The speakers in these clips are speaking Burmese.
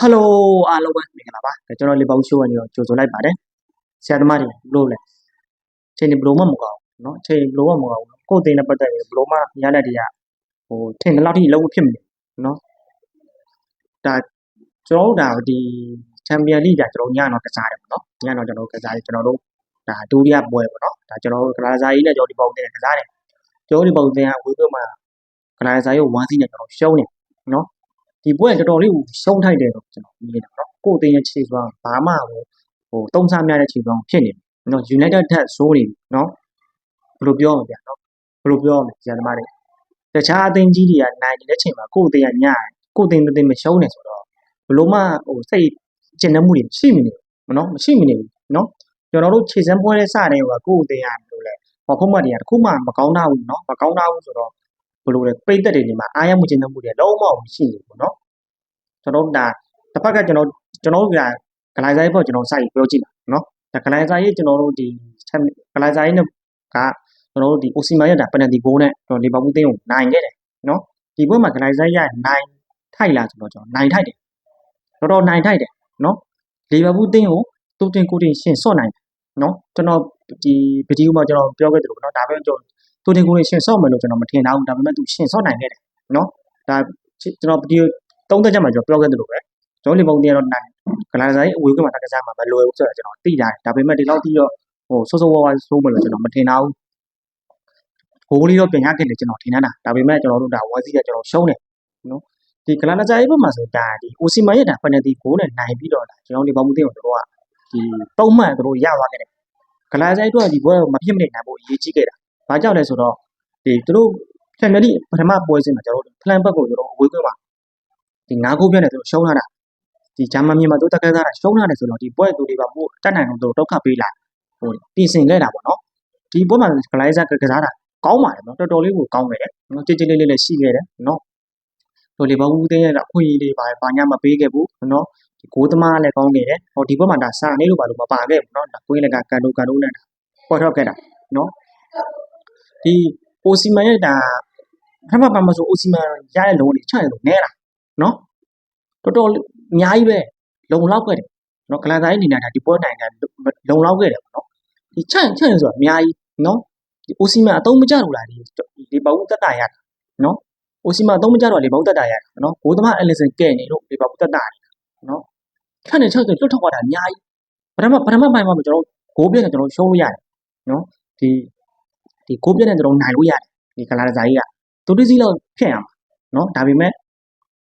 ဟယ်လိုအားလုံးပဲမင်္ဂလာပါကျွန်တော်လေပေါင်းရှိုးကနေတော့ကြိုဆိုလိုက်ပါတယ်ဆရာသမားတွေဘလို့လဲချိန်ဘလို့မှမကောင်းဘူးเนาะချိန်ဘလို့မှမကောင်းဘူးကိုယ်တင်နဲ့ပတ်သက်ပြီးဘလို့မှရတဲ့တွေကဟိုထင်တဲ့လောက်ထိလုံးဝဖြစ်မနေเนาะဒါကျွန်တော်တို့ဒါဒီချန်ပီယံလိကကျွန်တော်ညတော့ကစားတယ်ပေါ့နော်ညတော့ကျွန်တော်ကစားတယ်ကျွန်တော်တို့ဒါဒုတိယပွဲပေါ့နော်ဒါကျွန်တော်တို့ကလာစာကြီးနဲ့ကျွန်တော်ဒီပုံတင်ကစားတယ်ကျွန်တော်ဒီပုံတင်ကဝေးပွဲမှာကလာစာကြီးကိုဝမ်းစီးနဲ့ကျွန်တော်ရှုံးတယ်เนาะ ဒီပွဲတော်တော်လေးကိုရှုံးထိုက်တယ်လို့ကျွန်တော်မြင်တယ်နော်ကိုယ်တင်ရဲ့ခြေစွမ်းဘာမှဟိုဟိုတုံးစားများတဲ့ခြေစွမ်းဖြစ်နေတယ်နော် United ထက်ဆိုးနေပြီနော်ဘယ်လိုပြောမလဲဗျာနော်ဘယ်လိုပြောမလဲဇာတ်သမားတွေတခြားအသင်းကြီးတွေကနိုင်နေတဲ့ချိန်မှာကိုယ်တင်ကညံ့ကိုယ်တင်တင်မရှုံးနေဆိုတော့ဘယ်လိုမှဟိုစိတ်ကျဉ်နှမှုတွေရှိမနေဘူးနော်မရှိမနေဘူးနော်ကျွန်တော်တို့ခြေစမ်းပွဲလေးစတဲ့ဟိုကကိုယ်တင်ရဘယ်လိုလဲဟောခုမှတ်တွေကတခုမှမကောင်းတာဘူးနော်မကောင်းတာဘူးဆိုတော့ဘယ်လိုလဲပိတ်သက်တွေနေမှာအားရမှုကျဉ်နှမှုတွေလုံးဝမရှိနေဘူးနော် ကျွန်တော်တို့ဒါတစ်ဖက်ကကျွန်တော်ကျွန်တော်တို့ကဂလိုင်းဆိုင်ပေါ့ကျွန်တော်စိုက်ပြောကြည့်တာနော်ဒါဂလိုင်းဆိုင်ရေးကျွန်တော်တို့ဒီဂလိုင်းဆိုင်နဲ့ကကျွန်တော်တို့ဒီအိုစီမာရဲ့ဒါပနတီဘိုးနဲ့ကျွန်တော်လီဗာပူးတင်းကိုနိုင်ခဲ့တယ်နော်ဒီဘက်မှာဂလိုင်းဆိုင်ရနိုင်ထိုက်လာဆိုတော့ကျွန်တော်နိုင်ထိုက်တယ်တော်တော်နိုင်ထိုက်တယ်နော်လီဗာပူးတင်းကိုတူတင်ကိုတင်ရှင်ဆော့နိုင်တယ်နော်ကျွန်တော်ဒီဗီဒီယိုမှာကျွန်တော်ပြောခဲ့တယ်လို့နော်ဒါပဲကျွန်တော်တူတင်ကိုတင်ရှင်ဆော့မယ်လို့ကျွန်တော်မထင်တာဘူးဒါပေမဲ့သူရှင်ဆော့နိုင်ခဲ့တယ်နော်ဒါကျွန်တော်ဗီဒီယို သုံးသက်ချက်မှာကျွန်တော်ပြောခဲ့တယ်လို့ပဲကျွန်တော်လီဗာပူးတင်းကတော့နိုင်ဂလာဆိုင်အဝေးကမှတက်ကစားမှာမလွယ်ဘူးဆိုတော့ကျွန်တော်သိတာဒါပေမဲ့ဒီလောက်တိတော့ဟိုဆိုးဆိုးဝါးဝါဆိုးမယ်လို့ကျွန်တော်မထင်တာဘူးဂိုးလေးတော့ပြန်ရခဲ့တယ်ကျွန်တော်ထင်တာဒါပေမဲ့ကျွန်တော်တို့ဒါဝါစီကကျွန်တော်ရှုံးတယ်နော်ဒီဂလာနာဆိုင်ဘက်မှာဆိုဒါဒီအိုစီမာရဲ့ဒါပနတီဂိုးနဲ့နိုင်ပြီးတော့ဒါကျွန်တော်လီဗာပူးတင်းကိုတို့ကဒီပုံမှန်တို့ရသွားခဲ့တယ်ဂလာဆိုင်တို့ကဒီဘွဲကိုမဖြစ်မနေနိုင်ဖို့အရေးကြီးခဲ့တာဘာကြောင့်လဲဆိုတော့ဒီတို့ဖက်မလီပထမပွဲစဉ်မှာကျွန်တော်တို့ဖလန်ဘက်ကိုကျွန်တော်အဝေးကွင်းမှာ ဒီငါးခုပြည့်နဲ့တို့ရှုံးလာတာဒီဂျာမန်မြန်မာတို့တက်ကစားတာရှုံးလာတယ်ဆိုတော့ဒီပွဲသူတွေကပို့တက်နိုင်တော့ဒုက္ခပေးလာဟိုပြင်ဆင်ခဲ့တာပေါ့နော်ဒီပွဲမှာဂလိုင်းဇာကစားတာကောင်းပါတယ်နော်တော်တော်လေးကိုကောင်းခဲ့တယ်နော်ကြည်ကြည်လေးလေးလည်းရှိခဲ့တယ်နော်ဟိုလီဗာပူးတင်းရဲ့အခွင့်အရေးတွေပါဘာညာမပေးခဲ့ဘူးနော်ဒီဂိုးသမားလည်းကောင်းခဲ့တယ်ဟိုဒီပွဲမှာဒါစာနေလို့ပါလို့မပါခဲ့ဘူးနော်ဒါကွင်းလည်းကကန်တိုကန်တိုနဲ့ပေါ်ထွက်ခဲ့တာနော်ဒီအိုစီမန်ရဲ့ဒါဖမ်းမပါမဆိုအိုစီမန်ရတဲ့လုံးတွေချရလို့နဲတာ နော်တော်တော်အများကြီးပဲလုံလောက်ခဲ့တယ်နော်ကလန်တိုင်းအနေနဲ့ဒါဒီပွဲနိုင်ငံလုံလောက်ခဲ့တယ်ပေါ့နော်ဒီချန့်ချန့်ဆိုတာအများကြီးနော်ဒီအိုစီမန်အသုံးမကျလို့လားဒီဒီဘောက်တက်တာရတာနော်အိုစီမန်အသုံးမကျတော့လေဘောက်တက်တာရတာနော်ဘိုးသမားအလစ်ဆန်ကဲနေလို့ဒီဘောက်တက်တာနော်ခန့်နေချက်ဆိုလွတ်ထောက်တာအများကြီးပထမပထမပိုင်းမှာကျွန်တော်ဂိုးပြည့်နဲ့ကျွန်တော်ရှုံးလို့ရတယ်နော်ဒီဒီဂိုးပြည့်နဲ့ကျွန်တော်နိုင်လို့ရတယ်ဒီကလာဇာကြီးကတူတီစီလောက်ဖြစ်ရမှာနော်ဒါပေမဲ့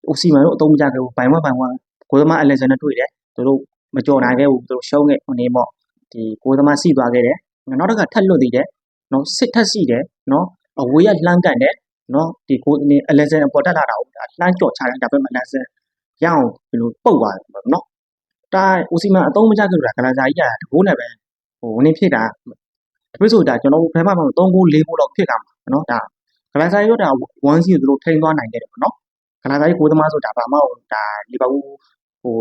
အိုစီမန်တို့အသုံးမကျခဲ့ဘူးဘိုင်ဝမ်ဘိုင်ဝမ်ကိုသမားအလက်ဆန်နဲ့တွေ့တယ်သူတို့မကြော်နိုင်ခဲ့ဘူးသူတို့ရှုံးခဲ့ဟိုနေပေါ့ဒီကိုသမားစီသွားခဲ့တယ်နောက်တစ်ခါထက်လွတ်သေးတယ်နော်စစ်ထက်စီတယ်နော်အဝေးကလှမ်းကန်တယ်နော်ဒီကိုနေအလက်ဆန်ပေါ်တက်လာတာဟုတ်လှမ်းကြော်ချတယ်ဒါပေမဲ့အလက်ဆန်ရအောင်ဘယ်လိုပုတ်သွားတယ်နော်ဒါဦးစီမန်အသုံးမကျခဲ့လို့ကလာစာကြီးကတကိုးနဲ့ပဲဟိုနင်းဖြစ်တာတပိတ်ဆိုတာကျွန်တော်ဘယ်မှမ3ဂိုး4ဂိုးလောက်ဖြစ်တာမှာနော်ဒါကလာစာကြီးတော့ဒါ1စီကိုသူတို့ထိန်းသွားနိုင်ခဲ့တယ်ပေါ့နော် ကလာစာကြီးကိုသမားဆိုတာဘာမှဒါလီဗာပူးဟို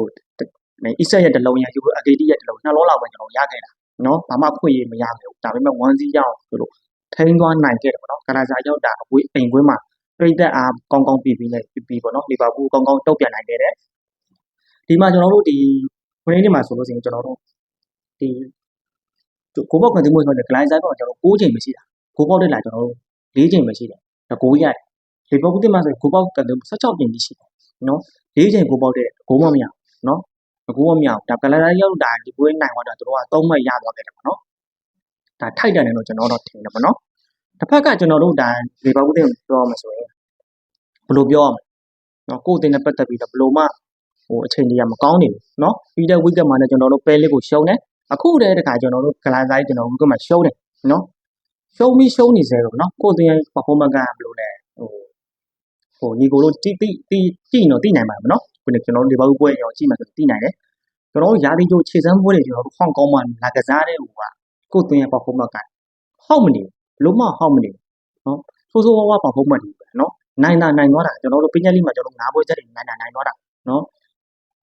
အစ်ဆက်ရဲ့တလုံးရယူအကေတီရဲ့တလုံးနှလုံးလောက်ပဲကျွန်တော်ရခဲ့တာနော်ဘာမှခွင့်ရမရခဲ့ဘူးဒါပေမဲ့1စီရအောင်သူတို့ထိန်းသွားနိုင်ခဲ့တယ်ပေါ့နော်ကလာစာရောက်တာအဝေးအိမ်ကွင်းမှာပြိသက်အားကောင်းကောင်းပြီးပြီးနဲ့ပြီးပြီးပေါ့နော်လီဗာပူးကောင်းကောင်းတုတ်ပြန်နိုင်ခဲ့တယ်ဒီမှာကျွန်တော်တို့ဒီခရင်းနေမှာဆိုလို့ရှိရင်ကျွန်တော်တို့ဒီကိုပေါက်ကန်တိမို့ဆိုတဲ့ဂလိုင်းဆိုင်ပေါ့ကျွန်တော်6ချိန်မရှိတာကိုပေါက်တက်လာကျွန်တော်တို့4ချိန်မရှိတယ်ဒါကိုရတယ် လီဗာပူးတင်မှာဆိုကိုပေါက်ကန်16ချိန်ရှိတယ်နော်4ချိန်ကိုပေါက်တဲ့ကိုမမရနော်ကိုမမရဒါကလာရောက်တာဒီပွဲနိုင်သွားတာတို့က3မှတ်ရသွားခဲ့တယ်ပေါ့နော်ဒါထိုက်တယ်လို့ကျွန်တော်တို့ထင်တယ်ပေါ့နော်တစ်ဖက်ကကျွန်တော်တို့ဒါလီဗာပူးတင်ပြောမှာဆိုရင်ဘယ်လိုပြောရမလဲနော်ကိုယ်တင်နဲ့ပတ်သက်ပြီးတော့ဘယ်လိုမှဟိုအချိန်ကြီးကမကောင်းနေဘူးเนาะပြီးတဲ့ week မှာလည်းကျွန်တော်တို့ပဲလေးကိုရှုံးတယ်အခုတည်းတခါကျွန်တော်တို့ဂလာဆိုင်ကျွန်တော် week မှာရှုံးတယ်เนาะရှုံးပြီးရှုံးနေစေတော့เนาะကိုယ်တင်ရဲ့ performance ကဘယ်လိုလဲ ဟိုညီကိုလို့တိတိတိတိနော်တိနိုင်ပါမယ်နော်ခုနကျွန်တော်တို့ဒီဘောက်ပွဲရောကြည့်မှဆိုတိနိုင်တယ်ကျွန်တော်တို့ရာသီကျိုးခြေစမ်းပွဲတွေကျွန်တော်တို့ဟောင်ကောင်မှာလာကစားတဲ့ဟိုကကိုယ်သွင်းရဲ့ performance ကဟောက်မနေလုံးမဟောက်မနေနော်ဆိုးဆိုးဝါးဝါ performance တွေပဲနော်နိုင်တာနိုင်သွားတာကျွန်တော်တို့ပညာလေးမှာကျွန်တော်ငါးပွဲချက်တွေနိုင်တာနိုင်သွားတာနော်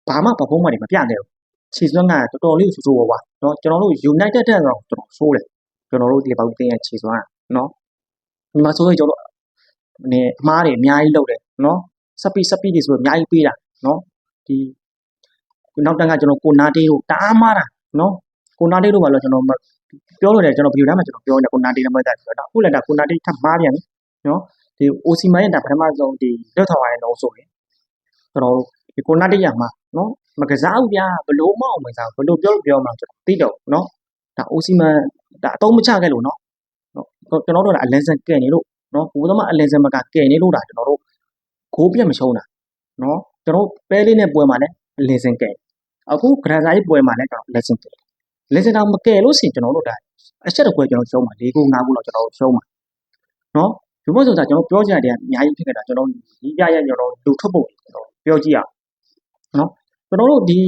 ဘာမှ performance တွေမပြနိုင်ဘူးခြေစွမ်းကတော်တော်လေးဆိုးဆိုးဝါးဝါနော်ကျွန်တော်တို့ United တဲ့အောင်ကျွန်တော်ဆိုးတယ်ကျွန်တော်တို့ဒီဘောက်တင်ရဲ့ခြေစွမ်းကနော်ဒီမှာဆိုရင်ကျွန်တော် နဲ့အမားတွေအများကြီးလုပ်တယ်နော်စပီစပီတွေဆိုအများကြီးပေးတာနော်ဒီနောက်တန်းကကျွန်တော်ကိုနာတေးကိုတအားမားတာနော်ကိုနာတေးတို့ကလည်းကျွန်တော်ပြောလို့တယ်ကျွန်တော်ဗီဒီယိုတန်းမှာကျွန်တော်ပြောနေတာကိုနာတေးနဲ့ပတ်သက်ပြီးတော့အခုလည်းဒါကိုနာတေးထပ်မားပြန်ပြီနော်ဒီ OC မိုင်းရဲ့ဒါပထမဆုံးဒီလွတ်ထောင်ရတဲ့လုံးဆိုရင်ကျွန်တော်ဒီကိုနာတေးရမှာနော်မကစားဘူးဗျာဘလို့မအောင်မစားဘလို့ပြောလို့ပြောမှာကျွန်တော်သိတော့နော်ဒါ OC မိုင်းဒါအတုံးမချခဲ့လို့နော်ကျွန်တော်တို့ကအလန်ဆန်ကဲနေလို့ နော်ဘိုးသမားအလန်ဆန်မကကဲနေလို့ဒါကျွန်တော်တို့ဂိုးပြတ်မရှုံးတာနော်ကျွန်တော်ပဲလေးနဲ့ပွဲမှာလည်းအလန်ဆန်ကဲအခုဂရန်စာကြီးပွဲမှာလည်းကျွန်တော်လက်ဆန်ကဲလက်ဆန်တော့မကဲလို့ရှိရင်ကျွန်တော်တို့ဒါအချက်တစ်ခွဲကျွန်တော်ရှုံးမှာ၄ခု၅ခုလောက်ကျွန်တော်ရှုံးမှာနော်ဒီဘက်ဆိုတာကျွန်တော်ပြောကြတယ်အများကြီးဖြစ်ခဲ့တာကျွန်တော်ဒီပြရဲ့ကျွန်တော်လူထွက်ဖို့ကျွန်တော်ပြောကြည့်အောင်နော်ကျွန်တော်တို့ဒီ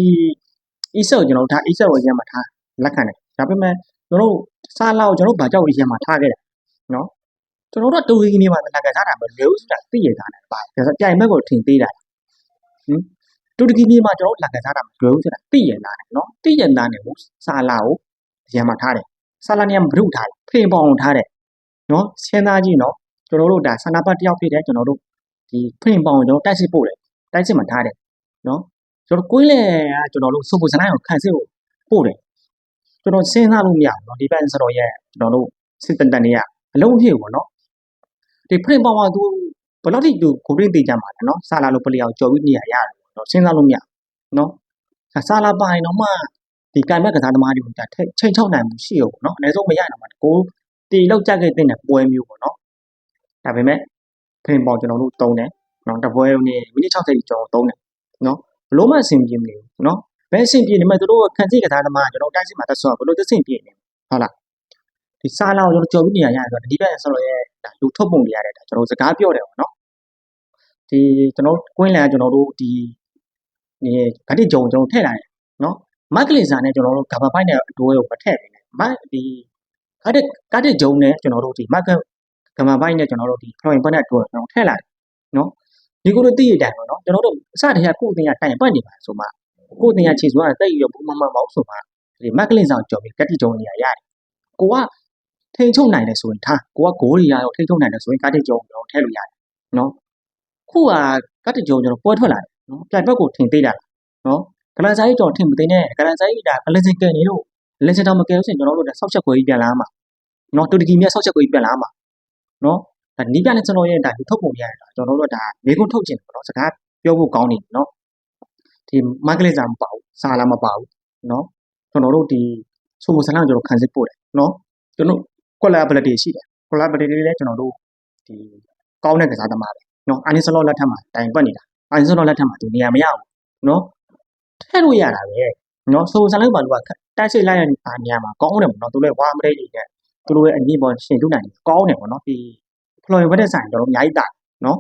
e-cell ကျွန်တော်ဒါ e-cell ကိုရမ်းမှာထားလက်ခံတယ်ဒါပေမဲ့ကျွန်တော်တို့စားလောက်ကျွန်တော်ဘာကြောက်ရမ်းမှာထားခဲ့တယ်နော် ကျွန်တော်တို့တူရီနေမှာလက်ကစားတာမလို့ဆိုတာသိရတာလည်းပါပြိုင်ဘက်ကိုထင်သေးတာဟင်တူတကီမြေမှာကျွန်တော်လက်ကစားတာမလို့ဆိုတာသိရတာနဲ့နော်သိရတာနဲ့စားလာကိုရမ်းမှာထားတယ်စားလာနေမှာဘုထားတယ်ဖင်ပေါအောင်ထားတယ်နော်စဉ်းစားကြည့်နော်ကျွန်တော်တို့ဒါဆန္ဒပတ်တယောက်ဖြစ်တယ်ကျွန်တော်တို့ဒီဖင်ပေါအောင်ကျွန်တော်တိုက်စစ်ပို့တယ်တိုက်စစ်မှာထားတယ်နော်ကျွန်တော်ကိုင်းလေကကျွန်တော်တို့စုပ်ပစနိုင်ကိုခံစစ်ကိုပို့တယ်ကျွန်တော်စဉ်းစားလို့မရဘူးเนาะဒီဘက်ဆိုတော့ရဲ့ကျွန်တော်တို့စစ်တန်တန်တွေကအလုံးဖြစ်ပေါ့เนาะ ဒီဖိန်ပါဝါသူဘယ်လောက်ထိသူကိုရင်းသေးကြမှာလဲနော်ဆာလာလိုပလေအောင်ကြော်ပြီးနေရရတယ်နော်စဉ်းစားလို့မရနော်ဆာလာပါရင်တော့မှဒီကံမဲ့ကစားသမားတွေကိုဒါချိန်ချောက်နိုင်မှုရှိရောပေါ့နော်အနည်းဆုံးမရနိုင်မှာကိုတီလောက်ကြခဲ့တဲ့ပွဲမျိုးပေါ့နော်ဒါပေမဲ့ဖိန်ပေါင်ကျွန်တော်တို့တုံးတယ်နော်တပွဲနဲ့မိနစ်60ကျော်တုံးတယ်နော်ဘလို့မှအဆင်ပြေမနေဘူးနော်ဘယ်အဆင်ပြေနေမှာတို့ကခံစိတ်ကစားသမားကျွန်တော်တိုက်စစ်မှာတက်ဆော့ဘလို့သစ်ဆင်ပြေနေဟုတ်လား ဒီစားလာကိုကျွန်တော်ကြော်ပြီးနေရရတယ်ဆိုတော့ဒီဘက်ဆိုတော့ရဲ့ဒါလူထုတ်ပုံတွေရတယ်ဒါကျွန်တော်စကားပြောတယ်ပေါ့နော်ဒီကျွန်တော်ကွင်းလန်ကကျွန်တော်တို့ဒီဒီဂတိဂျုံကျွန်တော်ထည့်လာတယ်နော်မက်ကလေးစာနဲ့ကျွန်တော်တို့ဂဘာဖိုက်နဲ့အတိုးကိုမထည့်ဘူးနဲ့မဒီဂတိဂတိဂျုံနဲ့ကျွန်တော်တို့ဒီမက်ကဂဘာဖိုက်နဲ့ကျွန်တော်တို့ဒီဖလိုင်ဘက်နဲ့အတိုးကိုကျွန်တော်ထည့်လာတယ်နော်ဒီကိုတို့သိရတိုင်းပေါ့နော်ကျွန်တော်တို့အစတည်းကကိုယ်အတင်ကတိုင်ပတ်နေပါဆိုမှကိုယ်အတင်ကခြေစွမ်းကတိတ်ရဘူးမမမောက်ဆိုမှဒီမက်ကလေးစာကိုကြော်ပြီးဂတိဂျုံနေရရတယ်ကိုက ထိန်ချုံနိုင်တယ်ဆိုရင်ထားကိုကဂိုးတွေရအောင်ထိန်ချုံနိုင်တယ်ဆိုရင်ကားတစ်ကြုံကျွန်တော်ထည့်လို့ရတယ်နော်ခုကကားတစ်ကြုံကျွန်တော်ပွဲထွက်လာတယ်နော်ပြိုင်ဘက်ကိုထင်သေးတာနော်ကလန်ဆိုင်ကျွန်တော်ထင်မသိနဲ့ကလန်ဆိုင်ဒါအလက်စင်ကဲနေလို့လက်စင်တော့မကဲလို့ဆိုရင်ကျွန်တော်တို့ဆောက်ချက်ခွေကြီးပြန်လာမှာနော်တူတကီမြက်ဆောက်ချက်ခွေကြီးပြန်လာမှာနော်ဒါနီးပြနဲ့ကျွန်တော်ရဲ့ဒါဒီထုတ်ပုံရရတာကျွန်တော်တို့ကဒါမေကွန်းထုတ်ချင်တယ်နော်စကားပြောဖို့ကောင်းနေပြီနော်ဒီမက်ကလေးစာမပါဘူးစာလာမပါဘူးနော်ကျွန်တော်တို့ဒီဆိုမိုဆန်လာကျွန်တော်ခံစစ်ပို့တယ်နော်ကျွန်တော် quality ရှိတယ် quality တွေလည်းကျွန်တော်တို့ဒီကောင်းတဲ့ကစားသမားပဲနော်အာနီဆလောလက်ထက်မှာတိုင်ပတ်နေတာအာနီဆလောလက်ထက်မှာသူနေရာမရဘူးနော်ထည့်လို့ရတာပဲနော်ဆိုဆန်လိုက်ပါလို့ကတိုက်ချိတ်လိုက်တဲ့နေရာမှာကောင်းတယ်ပေါ့နော်သူလည်းဝါမတဲ့ကြီးနဲ့သူတို့ရဲ့အညီပေါ်ရှင်တူနိုင်ကောင်းတယ်ပေါ့နော်ဒီဖလော်ရီဘတ်တဲ့ဆိုင်တော်တော်အများကြီးတာနော်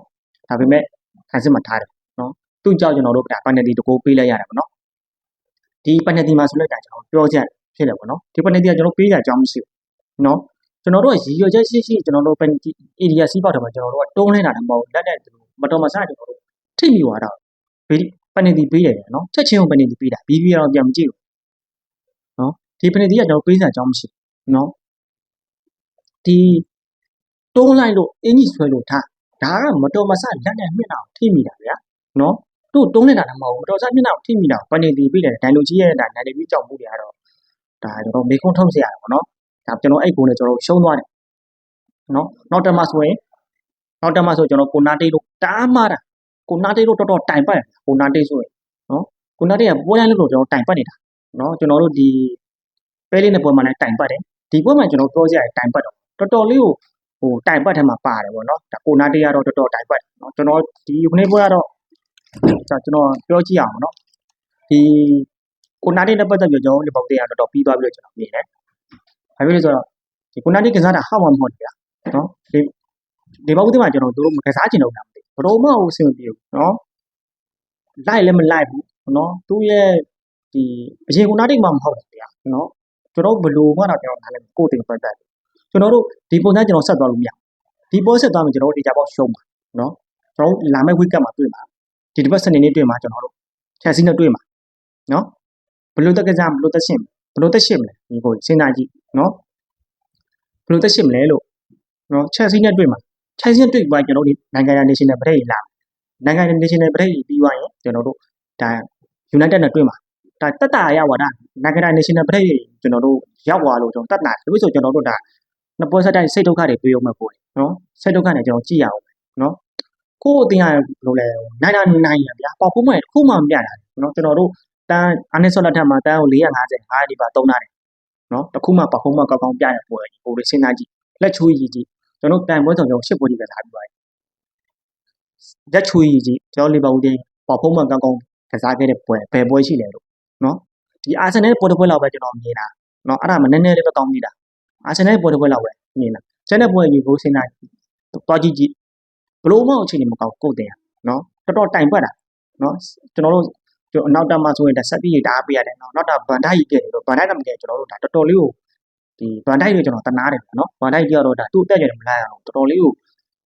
ဒါပေမဲ့ခံစစ်မှာထားတယ်နော်သူ့ကြောင့်ကျွန်တော်တို့ကပန်နတီတကိုးပေးလိုက်ရတယ်ပေါ့နော်ဒီပန်နတီမှာဆိုလိုက်တာကျွန်တော်ပြောချက်ဖြစ်တယ်ပေါ့နော်ဒီပန်နတီကကျွန်တော်ပေးတာအကြောင်းမရှိဘူးနော် ကျွန်တော်တို့ကရည်ရွယ်ချက်ရှိရှိကျွန်တော်တို့ပဲ area စီးပောက်တယ်မှာကျွန်တော်တို့ကတုံးလဲတာလည်းမဟုတ်ဘူးလက်နဲ့မတော်မဆကျွန်တော်တို့ထိမိသွားတာဘီပနေတီပေးရတယ်နော်ချက်ချင်းကိုပနေတီပေးတာဘီဘီကတော့ပြန်မကြည့်ဘူးနော်ဒီပနေတီကကျွန်တော်ပေးစရာအကြောင်းမရှိဘူးနော်ဒီတုံးလိုက်လို့အင်ကြီးဆွဲလို့ထားဒါကမတော်မဆလက်နဲ့မျက်နှာကိုထိမိတာဗျာနော်တို့တုံးနေတာလည်းမဟုတ်ဘူးမတော်ဆမျက်နှာကိုထိမိတာပနေတီပေးတယ်ဒိုင်လိုကြီးရဲ့ဒိုင်လိုကြီးကြောက်မှုတွေကတော့ဒါကျွန်တော်မေခွန်းထုတ်စရာပါနော် ဒါကျွန်တော်အဲ့ကိုနဲ့ကျွန်တော်ရှုံးသွားတယ်နော်နောက်တက်မှဆိုရင်နောက်တက်မှဆိုကျွန်တော်ကိုနာတေးလို့တားမာတာကိုနာတေးလို့တော်တော်တိုင်ပတ်တယ်ကိုနာတေးဆိုရင်နော်ကိုနာတေးကပွဲရလို့ကျွန်တော်တိုင်ပတ်နေတာနော်ကျွန်တော်တို့ဒီပဲလေးနဲ့ပွဲမှာလည်းတိုင်ပတ်တယ်ဒီပွဲမှာကျွန်တော်ပြောကြရတိုင်ပတ်တော့တော်တော်လေးကိုဟိုတိုင်ပတ်ထဲမှာပါတယ်ပေါ့နော်ဒါကိုနာတေးကတော့တော်တော်တိုင်ပတ်တယ်နော်ကျွန်တော်ဒီခုနေ့ပွဲကတော့ကျွန်တော်ပြောကြည့်အောင်နော်ဒီကိုနာတေးနဲ့ပတ်သက်ပြီးကျွန်တော်ဒီပုံတရားတော်တော်ပြီးသွားပြီးတော့ကျွန်တော်မြင်တယ် ဘာဖြစ်လဲဆိုတော့ဒီကုနာတိကစားတာဟောက်မှမဟုတ်ဘူးဗျာနော်ဒီဒီဘောက်တင်မှာကျွန်တော်တို့မကစားချင်တော့ဘူးမသိဘရောမဟုတ်အဆင်မပြေဘူးနော်လိုက်လည်းမလိုက်ဘူးနော်သူ့ရဲ့ဒီအရင်ကုနာတိမှမဟုတ်ဘူးဗျာနော်ကျွန်တော်ဘယ်လိုမှတော့ကျွန်တော်နားလည်းကိုယ်တင်ပတ်သက်ကျွန်တော်တို့ဒီပုံစံကျွန်တော်ဆက်သွားလို့မရဒီပေါ်ဆက်သွားမယ်ကျွန်တော်တို့ဒီကြပေါက်ရှုံးပါနော်ကျွန်တော်လာမယ့် week မှာတွေ့မှာဒီတစ်ပတ်စနေနေ့တွေ့မှာကျွန်တော်တို့ချက်စီနဲ့တွေ့မှာနော်ဘယ်လိုတက်ကစားဘယ်လိုတက်ရှင်း ဘယ်လိုတက်ရှင်းမလဲဒီကိုစဉ်းစားကြည့်နော်ဘယ်လိုတက်ရှင်းမလဲလို့နော်ချက်စီနဲ့တွေ့မှာချက်စီနဲ့တွေ့ပြီးကျွန်တော်တို့နိုင်ငံရ national break လာနိုင်ငံရ national break ပြီးသွားရင်ကျွန်တော်တို့ဒါ united နဲ့တွေ့မှာဒါတက်တာရပါဒါနိုင်ငံတကာ national ပရိတ်ကျွန်တော်တို့ရောက်သွားလို့ကျွန်တော်တက်တာဒါဆိုကျွန်တော်တို့ဒါနှစ်ပွဲဆက်တိုင်းစိတ်ဒုက္ခတွေတွေ့ရမှာပေါ့နော်စိတ်ဒုက္ခနဲ့ကျွန်တော်ကြည့်ရအောင်နော်ကိုယ့်အတင်းရလို့လဲနိုင်တာနိုင်ရဗျာပေါက်ဖို့မဲ့ခုမှမပြတာနော်ကျွန်တော်တို့ တန်းအနစ်ဆော့လက်ထက်မှာတန်းကို450 5ဒီပါသုံးတာတယ်နော်တခုမှပေါက်ဖို့မဲ့ကောက်ကောက်ပြရပွဲပိုလေးစဉ်းစားကြည့်လက်ချိုးကြီးကြီးကျွန်တော်တိုင်ပွဲဆောင်ကျွန်တော်ရှစ်ပွဲကြီးပဲထားပြီးပါတယ်လက်ချိုးကြီးကြီးကျွန်တော်လီဗာပူးတင်းပေါက်ဖို့မဲ့ကောက်ကောက်ကစားခဲ့တဲ့ပွဲဘယ်ပွဲရှိလဲလို့နော်ဒီအာဆင်နယ်ပွဲတစ်ပွဲလောက်ပဲကျွန်တော်မြင်တာနော်အဲ့ဒါမှနည်းနည်းလေးပဲကောင်းနေတာအာဆင်နယ်ပွဲတစ်ပွဲလောက်ပဲမြင်တာကျန်တဲ့ပွဲကြီးကိုစဉ်းစားတွားကြည့်ကြည့်ဘလို့မှအခြေအနေမကောင်းကိုယ်တင်ရနော်တော်တော်တိုင်ပတ်တာနော်ကျွန်တော်တို့ ကျွန်တော်နောက်တက်မှဆိုရင်ဒါဆက်ပြီးတားပေးရတယ်နော်နောက်တာဗန်ဒိုက်ခဲ့တယ်ဗန်ဒိုက်ကမကဲကျွန်တော်တို့ဒါတော်တော်လေးကိုဒီဗန်ဒိုက်ကိုကျွန်တော်တနာတယ်နော်ဗန်ဒိုက်ကြတော့ဒါသူ့အတက်ကြတယ်မလိုက်အောင်တော်တော်လေးကို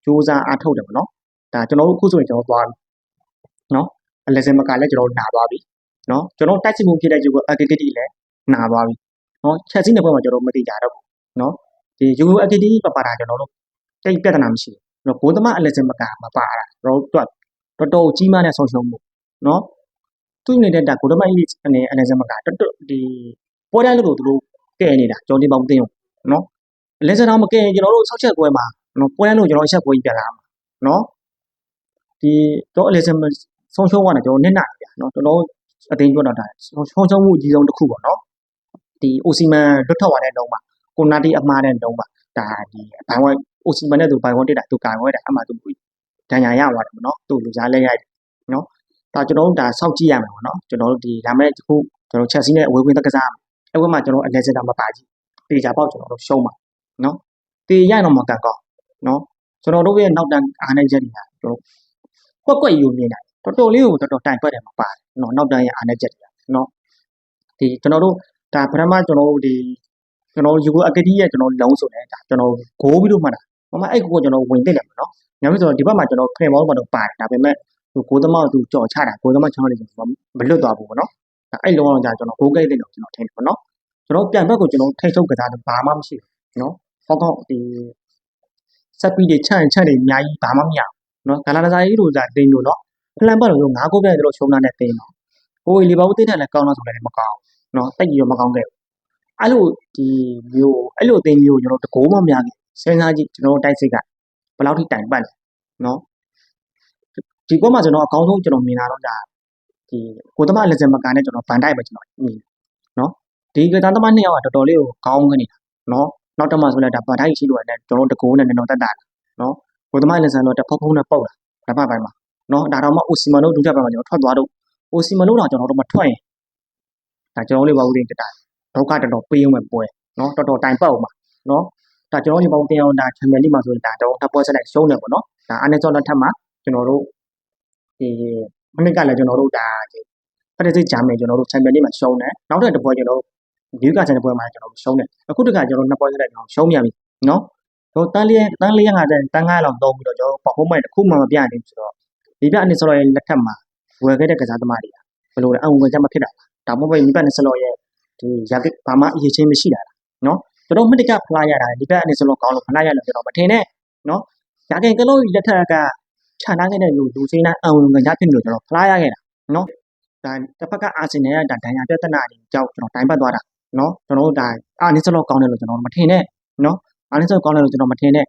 စူးစမ်းအားထုတ်တယ်ဗောနော်ဒါကျွန်တော်တို့ခုဆိုရင်ကျွန်တော်သွားပြီနော်အလက်စင်မကလည်းကျွန်တော်နာသွားပြီနော်ကျွန်တော်တိုက်စစ်မှုဖြစ်တဲ့ယူကို activity လည်းနာသွားပြီနော်ချက်စီးတဲ့ဘက်မှာကျွန်တော်မသိကြတော့ဘူးနော်ဒီယူကို activity ပပါတာကျွန်တော်တို့တိတ်ပြဿနာမရှိဘူးနော်ဘိုးသမားအလက်စင်မကမပါတာတော့တော်တော်တော်ကြီးမားတဲ့ဆုံးရှုံးမှုနော် သူ့နေတဲ့ဒါကိုဒမိုင်းအနေအလက်စင်မကတော်တော်ဒီပေါ်တိုင်းလို့သူတို့ကဲနေတာကြော်တင်ပေါင်းတင်းအောင်နော်လက်စင်တော့မကဲကျွန်တော်တို့ဆောက်ချက်ပွဲမှာနော်ပွဲတိုင်းလို့ကျွန်တော်အချက်ပွဲကြီးပြလာမှာနော်ဒီတော့အလက်စင်ဆုံးရှုံးသွားတယ်ကျွန်တော်နစ်နာဗျာနော်ကျွန်တော်အသိပြောတာဒါဆုံးရှုံးမှုအကြီးဆုံးတစ်ခုပေါ့နော်ဒီအိုစီမန်လွတ်ထွက်သွားတဲ့တုံးမှာကိုနာတီအမှားတဲ့တုံးမှာဒါဒီဘိုင်ဝိုင်အိုစီမန်နဲ့သူဘိုင်ဝိုင်တက်တာသူကာဝဲတာအမှသူဒဏ်ရာရသွားတယ်ပေါ့နော်သူလူစားလဲရိုက်နော် ဒါကျွန်တော်တို့ဒါစောက်ကြည့်ရမယ်ပေါ့နော်ကျွန်တော်တို့ဒီဒါမဲ့ခုကျွန်တော်ချက်စီးနဲ့အဝေးဝင်တက်ကစားအဲ့ဝက်မှာကျွန်တော်အလဲစတာမပါကြည့်တေချာပေါက်ကျွန်တော်တို့ရှုံးပါနော်တေရတော့မကကောက်နော်ကျွန်တော်တို့ရဲ့နောက်တန်းအားနေချက်တွေကကျွန်တော်ကွက်ကွက်ယူနေတယ်တော်တော်လေးကိုတော်တော်တိုင်ပတ်တယ်မပါတယ်နော်နောက်တန်းရဲ့အားနေချက်တွေကနော်ဒီကျွန်တော်တို့ဒါပထမကျွန်တော်တို့ဒီကျွန်တော်ယူကိုအကတိရဲ့ကျွန်တော်လုံးဆိုတယ်ဒါကျွန်တော်ဂိုးပြီးတော့မှတာမမအဲ့ကိုကျွန်တော်ဝင်တက်တယ်ပေါ့နော်ညမဆိုတော့ဒီဘက်မှာကျွန်တော်ဖင်မောင်းမှာတော့ပါတယ်ဒါပေမဲ့ သူကိုသမောက်သူကြော်ချတာကိုသမောက်ချောင်းလေးကျွန်တော်မလွတ်သွားဘူးပေါ့နော်ဒါအဲ့လုံးအောင်ကြာကျွန်တော်ဂိုးကိတ်တယ်လို့ကျွန်တော်ထင်တယ်ပေါ့နော်ကျွန်တော်ပြန်ဘက်ကိုကျွန်တော်ထိတ်ထုတ်ကစားတယ်ဘာမှမရှိဘူးနော်ဟောကောက်ဒီဆက်ပြီးချန့်ချန့်နေအများကြီးဘာမှမရဘူးနော်ဂလာလာစာကြီးတို့ကတင်လို့နော်ဖလန်ပတ်လို့ငါးကိုပြည့်တယ်လို့ရှုံးတာနဲ့တင်တော့ဟိုလီဘာဘူးတိတ်တယ်လည်းကောင်းတော့ဆိုလည်းမကောင်းနော်တိတ်ကြီးတော့မကောင်းခဲ့ဘူးအဲ့လိုဒီမျိုးအဲ့လိုတင်မျိုးကျွန်တော်တကိုးမများဘူးစဉ်းစားကြည့်ကျွန်တော်တိုက်စိတ်ကဘယ်လောက်ထိတိုင်ပတ်လဲနော် ဒီကွက်မှာကျွန်တော်အကောင်းဆုံးကျွန်တော်မြင်လာတော့ဒါဒီကိုသမားလက်စင်မကန်နဲ့ကျွန်တော်ဗန်တိုက်ပဲကျွန်တော်မြင်နော်ဒီကစားသမားနှစ်ယောက်ကတော်တော်လေးကိုကောင်းကနေနော်နောက်တစ်မှဆိုလည်းဒါဗန်တိုက်ရှိလို့လည်းကျွန်တော်တကိုးနဲ့ကျွန်တော်တက်တာနော်ကိုသမားလက်စင်တော့တဖုံဖုံနဲ့ပုတ်လာဓမ္မပိုင်းမှာနော်ဒါတော့မှအိုစီမန်တို့ဒုတိယပိုင်းမှာကျွန်တော်ထွက်သွားတော့အိုစီမန်တို့တော့ကျွန်တော်တို့မထွက်ရင်ဒါကျွန်တော်လေးပါဦးတင်တက်တာဒုက္ခတော်တော်ပေးအောင်ပဲပွဲနော်တော်တော်တိုင်ပတ်အောင်ပါနော်ဒါကျွန်တော်ဒီပေါင်းတင်အောင်ဒါချန်ပီယံလိမှာဆိုရင်ဒါတော့တပ်ပွဲဆက်လိုက်ရှုံးတယ်ပေါ့နော်ဒါအနေကျော်လက်ထက်မှာကျွန်တော်တို့ ဒီမနစ်ကလည်းကျွန်တော်တို့ဒါဒီဖက်ဒရစ်ဂျာမန်ကျွန်တော်တို့ချန်ပီယံလိမှာရှုံးတယ်နောက်တဲ့တစ်ပွဲကျွန်တော်တို့ဒီကချန်တဲ့ပွဲမှာကျွန်တော်တို့ရှုံးတယ်အခုတခါကျွန်တော်နှစ်ပွဲဆက်လိုက်ကျွန်တော်ရှုံးပြန်ပြီနော်တော့တန်းလေးတန်းလေး50တန်းတန်း9လောက်သုံးပြီးတော့ကျွန်တော်ပခုံးမိုက်တစ်ခုမှမပြနိုင်ဘူးဆိုတော့ဒီပြအနေဆော်ရဲ့လက်ထက်မှာဝယ်ခဲ့တဲ့ကစားသမားတွေကဘယ်လိုလဲအံဝင်ကြမဖြစ်တာဒါမှမဟုတ်ဒီပြအနေဆော်ရဲ့ဒီရာကိဘာမှအရေးချင်းမရှိတာနော်ကျွန်တော်မတကဖလားရတာဒီဘက်အနေဆိုတော့ကောင်းလို့ဖလားရလို့ကျွန်တော်မထင်နဲ့နော်ရာကိကလို့လက်ထက်က ခြာနာခဲ့တဲ့လူလူစိမ်းတိုင်းအဝင်ကရဖြစ်လို့ကျွန်တော်ဖလားရခဲ့တာနော်ဒါတစ်ဖက်ကအာဆင်နယ်ကဒါဒဏ်ရာပြဿနာတွေကြောင့်ကျွန်တော်တိုင်ပတ်သွားတာနော်ကျွန်တော်တို့ဒါအာနေဆိုတော့ကောင်းတယ်လို့ကျွန်တော်မထင်နဲ့နော်အာနေဆိုကောင်းတယ်လို့ကျွန်တော်မထင်နဲ့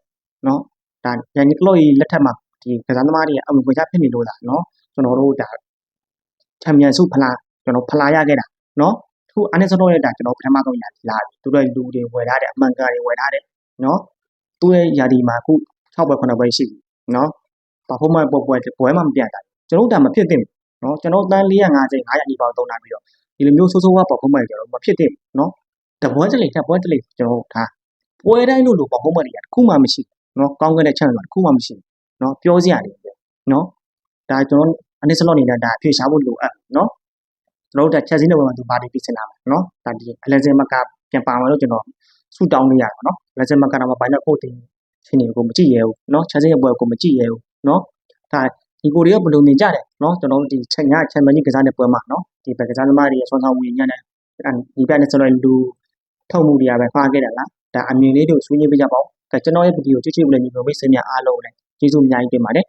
နော်ဒါယာနီကလို့လက်ထက်မှာဒီကစားသမားတွေအဝင်ကရဖြစ်နေလို့လားနော်ကျွန်တော်တို့ဒါချန်ပီယံစုဖလားကျွန်တော်ဖလားရခဲ့တာနော်ခုအန်စတော့ရဲ့ဒါကျွန်တော်ပထမဆုံးရာသီလာပြီသူတို့လူတွေဝယ်ထားတယ်အမှန်ကန်တွေဝယ်ထားတယ်နော်သူ့ရဲ့ရာသီမှာခု6ပွဲ9ပွဲရှိပြီနော် ဘာဖို့မှပွဲပွဲပွဲမှမပြတ်တာကျွန်တော်တို့ဒါမဖြစ်သင့်ဘူးနော်ကျွန်တော်တန်း450 900အနီးပေါင်းသုံးတာပြီးတော့ဒီလိုမျိုးဆိုးဆိုးဝါးပေါ့ဖို့မှကျွန်တော်မဖြစ်သင့်ဘူးနော်တပွဲတလေတက်ပွဲတလေကျွန်တော်ဒါပွဲတိုင်းလို့လို့ပေါ့ဖို့မှတွေကတခုမှမရှိနော်ကောင်းကင်တဲ့ chance ကတခုမှမရှိနော်ပြောစရာတွေနော်ဒါကျွန်တော်အနည်းစလော့နေတဲ့ဒါဖြေရှားဖို့လိုအပ်နော်ကျွန်တော်တို့ချက်စင်းတဲ့ဘက်မှာသူဘာတွေပြင်ဆင်လာမယ်နော်ဒါဒီအလက်စင်မကပြန်ပါမယ်လို့ကျွန်တော်ဆူတောင်းလို့ရတာနော်အလက်စင်မကတော့ဘာနဲ့ကိုတင်ချင်းတွေကိုမကြည့်ရဘူးနော်ချက်စင်းရဲ့ဘက်ကိုမကြည့်ရဘူး နော်ဒါဒီကိုတွေကဘယ်လိုနေကြတယ်နော်ကျွန်တော်တို့ဒီချက်ညချန်ပီယံလိကစားတဲ့ပွဲမှာနော်ဒီဘက်ကစားသမားတွေရဲ့ဆွမ်းဆောင်မှုညံ့တဲ့ဒီဘက်နဲ့ဆိုတော့လူထုတ်မှုတွေကပဲဖားခဲ့တယ်လားဒါအမြင်လေးတို့ဆွေးနွေးပြကြပါဦးကကျွန်တော်ရဲ့ဗီဒီယိုကြည့်ကြည့်လို့ညီမမိတ်ဆွေများအားလုံးလည်းကျေးဇူးအများကြီးတင်ပါတယ်